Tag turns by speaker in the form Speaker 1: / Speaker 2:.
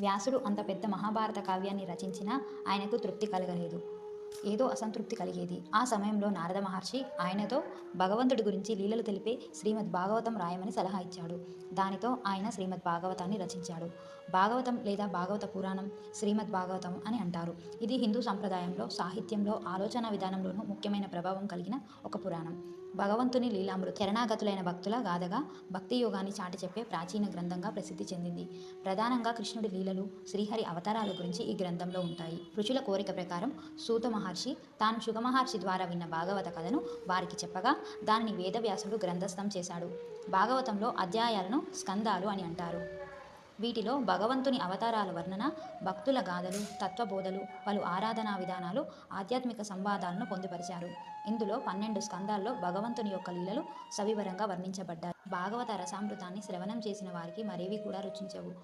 Speaker 1: వ్యాసుడు అంత పెద్ద మహాభారత కావ్యాన్ని రచించినా ఆయనకు తృప్తి కలగలేదు. ఏదో అసంతృప్తి కలిగేది. ఆ సమయంలో నారద మహర్షి ఆయనతో భగవంతుడి గురించి లీలలు తెలిపే శ్రీమద్ భాగవతం రాయమని సలహా ఇచ్చాడు. దానితో ఆయన శ్రీమద్ భాగవతాన్ని రచించాడు. భాగవతం లేదా భాగవత పురాణం శ్రీమద్ భాగవతం అని అంటారు. ఇది హిందూ సంప్రదాయంలో సాహిత్యంలో ఆలోచన విధానంలోనూ ముఖ్యమైన ప్రభావం కలిగిన ఒక పురాణం. భగవంతుని లీలామృత శరణాగతులైన భక్తుల గాథగా భక్తి యోగాన్ని చాటి చెప్పే ప్రాచీన గ్రంథంగా ప్రసిద్ధి చెందింది. ప్రధానంగా కృష్ణుడి లీలలు శ్రీహరి అవతారాల గురించి ఈ గ్రంథంలో ఉంటాయి. ఋషుల కోరిక ప్రకారం సూత మహర్షి తాను శుగ మహర్షి ద్వారా విన్న భాగవత కథను వారికి చెప్పగా దానిని వేదవ్యాసుడు గ్రంథస్థం చేశాడు. భాగవతంలో అధ్యాయాలను స్కందాలు అని అంటారు. వీటిలో భగవంతుని అవతారాల వర్ణన భక్తుల గాథలు తత్వబోధలు పలు ఆరాధనా విధానాలు ఆధ్యాత్మిక సంవాదాలను పొందుపరిచారు. ఇందులో పన్నెండు స్కందాల్లో భగవంతుని యొక్క లీలలు సవివరంగా వర్ణించబడ్డాయి. భాగవత రసామృతాన్ని శ్రవణం చేసిన వారికి మరేవి కూడా రుచించవు.